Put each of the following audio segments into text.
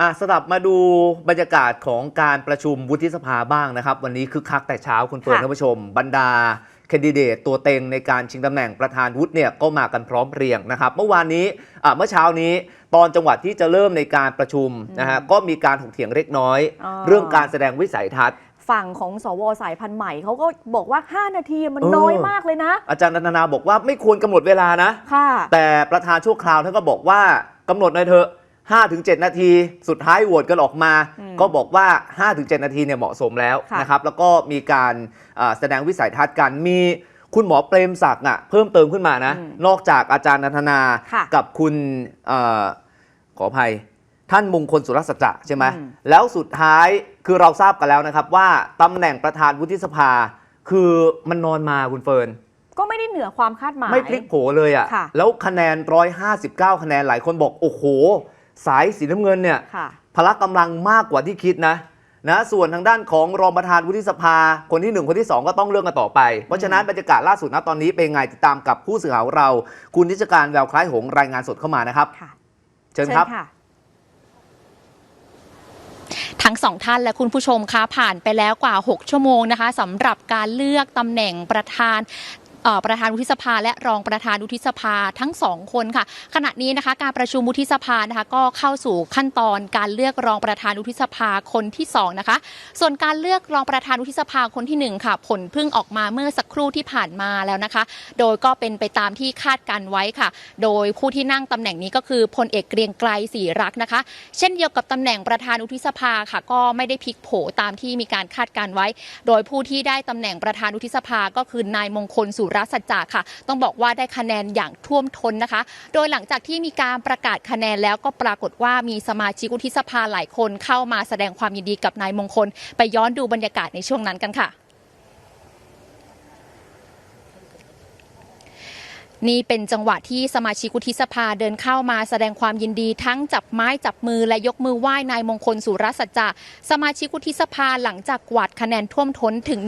อะสลับมาดูบรรยากาศของการประชุมวุฒิสภาบ้างนะครับ วันนี้คึกคักแต่เช้าคุณเฟิร์นค่ะท่านผู้ชม บรรดาแคนดิเดตตัวเต็งในการชิงตำแหน่งประธานวุฒิเนี่ยก็มากันพร้อมเพรียงนะครับ เมื่อวานนี้อะเมื่อเช้านี้ตอนจังหวัดที่จะเริ่มในการประชุมนะฮะก็มีการถกเถียงเล็กน้อยอ๋อเรื่องการแสดงวิสัยทัศน์ฝั่งของสวสายพันธุ์ใหม่เขาก็บอกว่า 5 นาทีมันเออน้อยมากเลยนะ อาจารย์นันทนาบอกว่าไม่ควรกำหนดเวลานะค่ะแต่ประธานชั่วคราวท่านก็บอกว่ากำหนดหน่อยเถอะ 5ถึง7นาทีสุดท้ายโหวตกันออกมาอืมก็บอกว่า5ถึง7นาทีเนี่ยเหมาะสมแล้วค่ะนะครับแล้วก็มีการอ่าแสดงวิสัยทัศน์กันมีคุณหมอเปรมศักดิ์อะเพิ่มเติมขึ้นมานะ นอกจากอาจารย์นันทนาค่ะกับคุณเอ่อขออภัยท่านมงคลสุรสัจจะใช่ไหมอืมแล้วสุดท้ายคือเราทราบกันแล้วนะครับ ว่าตำแหน่งประธานวุฒิสภา คือมันนอนมาคุณเฟิร์นก็ไม่ได้เหนือความคาดหมาย ไม่พลิกโผเลยอะค่ะ่ะ แล้วคะแนน 159 คะแนนหลายคนบอก โอ้โห สายสีน้ำเงินเนี่ยค่ะพละกำลังมากกว่าที่คิดนะนะส่วนทางด้านของรองประธานวุฒิสภา คนที่ 1 คนที่ 2 ก็ต้องเลือกกันต่อไป เพราะฉะนั้นบรรยากาศล่าสุดนะตอนนี้เป็นไงติดตามกับผู้สื่อข่าวเรา คุณนิจการแววคล้ายหงส์รายงานสดเข้ามานะครับค่ะเชิญครับค่ะทั้งสองท่านและคุณผู้ชมคะผ่านไปแล้วกว่า 6 ชั่วโมงนะคะสำหรับการเลือกตำแหน่งประธานเอ่อ ประธานวุฒิสภา และรองประธานวุฒิสภาทั้งสองคนค่ะ ขณะนี้นะคะการประชุมวุฒิสภานะคะก็เข้าสู่ขั้นตอนการเลือกรองประธานวุฒิสภาคนที่สองนะคะส่วนการเลือกรองประธานวุฒิสภาคนที่หนึ่งค่ะผลเพิ่งออกมาเมื่อสักครู่ที่ผ่านมาแล้วนะคะ โดยก็เป็นไปตามที่คาดการไว้ค่ะ โดยผู้ที่นั่งตำแหน่งนี้ก็คือพลเอกเกรียงไกรศรีรักษ์นะคะ เช่นเดียวกับตำแหน่งประธานวุฒิสภาค่ะ ก็ไม่ได้พลิกโผตามที่มีการคาดการไว้ โดยผู้ที่ได้ตำแหน่งประธานวุฒิสภาก็คือนายมงคลสุรสัจจะค่ะ ต้องบอกว่าได้คะแนนอย่างท่วมท้นนะคะ โดยหลังจากที่มีการประกาศคะแนนแล้วก็ปรากฏว่ามีสมาชิกวุฒิสภาหลายคนเข้ามาแสดงความยินดีกับนายมงคล ไปย้อนดูบรรยากาศในช่วงนั้นกันค่ะ นี่เป็นจังหวะที่สมาชิกวุฒิสภาเดินเข้ามาแสดงความยินดีทั้งจับไม้จับมือและยกมือไหว้นายมงคลสุรสัจจะสมาชิกวุฒิสภาหลังจากกวาดคะแนนท่วมท้นถึง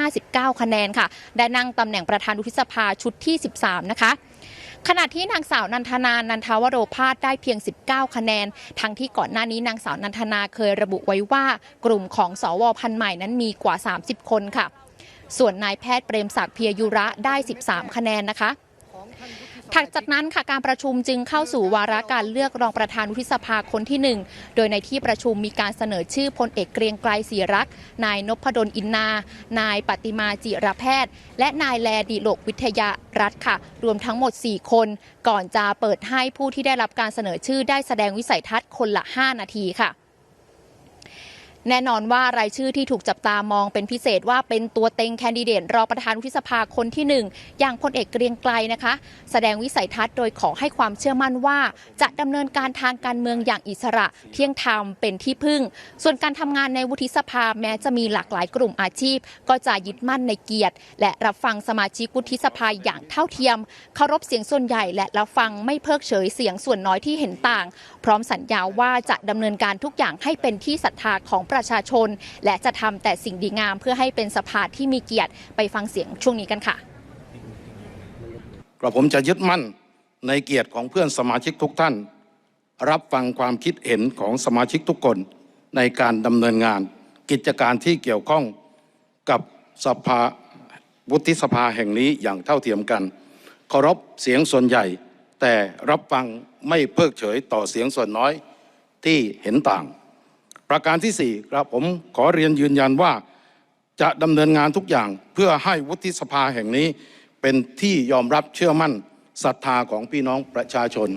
159 คะแนนค่ะ ได้นั่งตำแหน่งประธานวุฒิสภาชุดที่ 13 นะคะขณะที่นางสาวนันทนา นันทาวโรพาสได้เพียง 19 คะแนน ทั้งที่ก่อนหน้านี้นางสาวนันทนาเคยระบุไว้ว่ากลุ่มของสวพันใหม่นั้นมีกว่า 30 คนค่ะ ส่วนนายแพทย์เปรมศักดิ์เพียยุระได้ 13 คะแนนนะคะ ถัดจากนั้นค่ะการประชุมจึงเข้าสู่วาระการเลือกรองประธานวุฒิสภาคนที่หนึ่งโดยในที่ประชุมมีการเสนอชื่อพลเอกเกรียงไกรศรีรักษ์นายนพดลอินนา นายปฏิมาจิรแพทย์ และนายแลดีโลกวิทยารัฐค่ะ รวมทั้งหมด 4 คน ก่อนจะเปิดให้ผู้ที่ได้รับการเสนอชื่อได้แสดงวิสัยทัศน์คนละ 5 นาทีค่ะ แน่นอนว่ารายชื่อที่ถูกจับตามองเป็นพิเศษว่าเป็นตัวเต็งแคนดิเดตรองประธานวุฒิสภาคนที่หนึ่งอย่างพลเอกเกรียงไกรนะคะ แสดงวิสัยทัศน์โดยขอให้ความเชื่อมั่นว่า จะดำเนินการทางการเมืองอย่างอิสระเที่ยงธรรมเป็นที่พึ่ง ส่วนการทำงานในวุฒิสภาแม้จะมีหลากหลายกลุ่มอาชีพ ก็จะยึดมั่นในเกียรติ และรับฟังสมาชิกวุฒิสภาอย่างเท่าเทียมเคารพเสียงส่วนใหญ่และรับฟังไม่เพิกเฉยเสียงส่วนน้อยที่เห็นต่าง พร้อมสัญญาว่าจะดำเนินการทุกอย่างให้เป็นที่ศรัทธาของประชาชน และจะทำแต่สิ่งดีงามเพื่อให้เป็นสภาที่มีเกียรติไปฟังเสียงช่วงนี้กันค่ะกระผมจะยึดมั่นในเกียรติของเพื่อนสมาชิกทุกท่าน รับฟังความคิดเห็นของสมาชิกทุกคนในการดำเนินงาน กิจการที่เกี่ยวข้องกับสภาวุฒิสภาแห่งนี้อย่างเท่าเทียมกันเคารพเสียงส่วนใหญ่ แต่รับฟังไม่เพิกเฉยต่อเสียงส่วนน้อยที่เห็นต่าง ประการที่สี่ครับผมขอเรียนยืนยันว่าจะดำเนินงานทุกอย่างเพื่อให้วุฒิสภาแห่งนี้เป็นที่ยอมรับเชื่อมั่นศรัทธาของพี่น้องประชาชน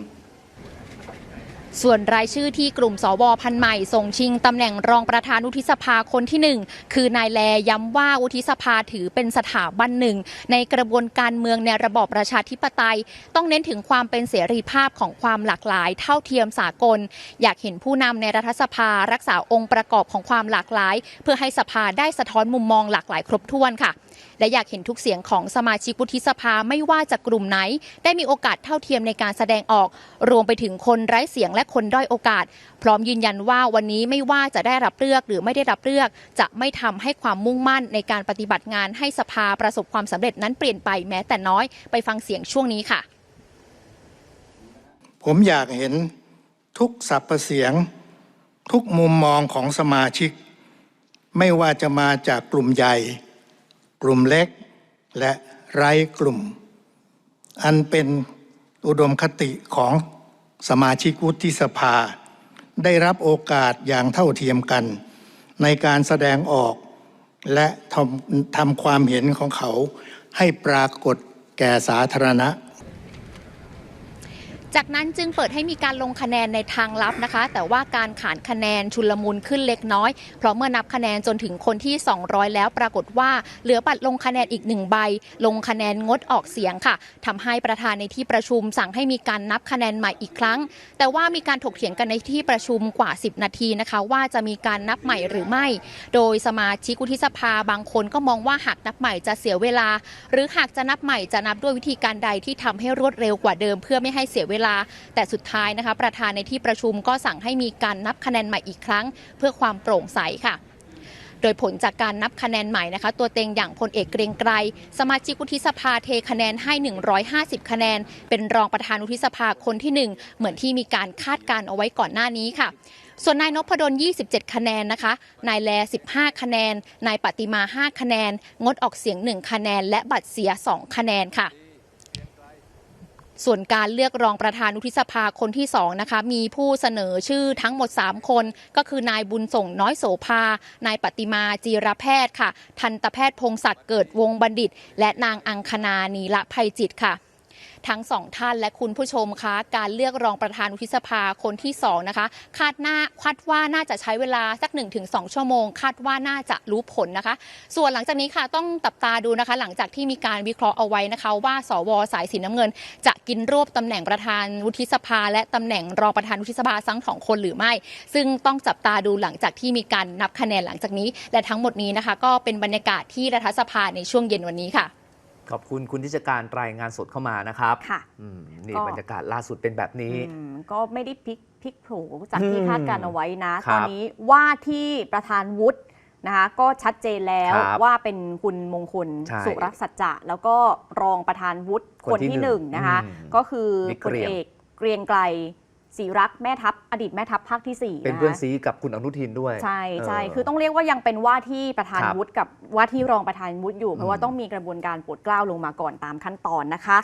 ส่วนรายชื่อที่กลุ่มสวพันธ์ใหม่ส่งชิงตำแหน่งรองประธานวุฒิสภาคนที่หนึ่งคือนายแลย้ำว่าวุฒิสภาถือเป็นสถาบันหนึ่ง ในกระบวนการเมืองในระบอบประชาธิปไตย ต้องเน้นถึงความเป็นเสรีภาพของความหลากหลาย เท่าเทียมสากล อยากเห็นผู้นำในรัฐสภารักษาองค์ประกอบของความหลากหลาย เพื่อให้สภาได้สะท้อนมุมมองหลากหลายครบถ้วนค่ะ และอยากเห็นทุกเสียงของสมาชิกวุฒิสภาไม่ว่าจากกลุ่มไหน ได้มีโอกาสเท่าเทียมในการแสดงออก รวมไปถึงคนไร้เสียงและคนด้อยโอกาส พร้อมยืนยันว่าวันนี้ไม่ว่าจะได้รับเลือกหรือไม่ได้รับเลือก จะไม่ทำให้ความมุ่งมั่นในการปฏิบัติงานให้สภาประสบความสำเร็จนั้นเปลี่ยนไปแม้แต่น้อยไปฟังเสียงช่วงนี้ค่ะ ผมอยากเห็นทุกสรรพเสียง ทุกมุมมองของสมาชิก ไม่ว่าจะมาจากกลุ่มใหญ่ กลุ่มเล็ก และไร้กลุ่ม อันเป็นอุดมคติของ สมาชิกวุฒิสภา ได้รับโอกาสอย่างเท่าเทียมกัน ในการแสดงออกและทำทำความเห็นของเขาให้ปรากฏแก่สาธารณะ จากนั้นจึงเปิดให้มีการลงคะแนนในทางลับนะคะ แต่ว่าการขานคะแนนชุลมุนขึ้นเล็กน้อย เพราะเมื่อนับคะแนนจนถึงคนที่ 200 แล้วปรากฏว่าเหลือบัตรลงคะแนนอีกหนึ่งใบ ลงคะแนนงดออกเสียงค่ะทำให้ประธานในที่ประชุมสั่งให้มีการนับคะแนนใหม่อีกครั้ง แต่ว่ามีการถกเถียงกันในที่ประชุมกว่า 10 นาทีนะคะ ว่าจะมีการนับใหม่หรือไม่ โดยสมาชิกวุฒิสภาบางคนก็มองว่าหากนับใหม่จะเสียเวลา หรือหากจะนับใหม่จะนับด้วยวิธีการใดที่ทำให้รวดเร็วกว่าเดิม เพื่อไม่ให้เสียเวลา แต่สุดท้ายนะคะประธานในที่ประชุมก็สั่งให้มีการนับคะแนนใหม่อีกครั้ง เพื่อความโปร่งใสค่ะโดยผลจากการนับคะแนนใหม่นะคะ ตัวเต็งอย่างพลเอกเกรียงไกรสมาชิกวุฒิสภาเทคะแนนให้ 150 คะแนน เป็นรองประธานวุฒิสภาคนที่ 1 เหมือนที่มีการคาดการเอาไว้ก่อนหน้านี้ค่ะ ส่วนนายนพดล 27 คะแนนนะคะ นายแล 15 คะแนน นายปฏิมา 5 คะแนน งดออกเสียง 1 คะแนน และบัตรเสีย 2 คะแนนค่ะ ส่วนการเลือกรองประธานวุฒิสภาคนที่2นะคะมีผู้เสนอชื่อทั้งหมด 3 คน ก็คือนายบุญส่งน้อยโสภานายปฏิมาจีรแพทย์ค่ะ ทันตแพทย์พงศักดิ์เกิดวงบัณฑิต และนางอังคณานีละภัยจิตค่ะ ทั้งสองท่านและคุณผู้ชมคะ การเลือกรองประธานวุฒิสภาคนที่สองนะคะ คาดหน้าคาดว่าน่าจะใช้เวลาสัก 1-2 ชั่วโมง คาดว่าน่าจะรู้ผลนะคะ ส่วนหลังจากนี้ค่ะต้องตับตาดูนะคะ หลังจากที่มีการวิเคราะห์เอาไว้นะคะว่าสวสายสีน้ำเงิน จะกินรวบตำแหน่งประธานวุฒิสภา และตำแหน่งรองประธานวุฒิสภาทั้งสองคนหรือไม่ ซึ่งต้องจับตาดูหลังจากที่มีการนับคะแนนหลังจากนี้ และทั้งหมดนี้นะคะ ก็เป็นบรรยากาศที่รัฐสภาในช่วงเย็นวันนี้ค่ะ ขอบคุณคุณทิชการรายงานสดเข้ามานะครับค่ะอืมนี่ก็บรรยากาศล่าสุดเป็นแบบนี้อืมก็ไม่ได้พลิกพลิกโผจากที่อืมคาดการเอาไว้นะครัตบอนนี้ว่าที่ประธานวุฒินะคะก็ชัดเจนแล้วครับว่าเป็นคุณมงคลใช่สุรสัจจะ แล้วก็รองประธานวุฒิคคนนที่ที่หหนึ่นึ่งงนะคะอืมก็คือบิ๊กพลเกรียงเอกเกรียงไกร ศรีรักษ์แม่ทัพอดีตแม่ทัพภาคที่สี่เป็นนะคะเพื่อนซีกับคุณอนุทินด้วย ใช่ใช่เคือต้องเรียกว่ายังเป็นว่าที่ประธานครับวุฒิกับว่าที่รองประธานวุฒิอยู่ เพราะว่าอืมต้องมีกระบวนการโปรดเกล้าลงมาก่อนตามขั้นตอนนะคะ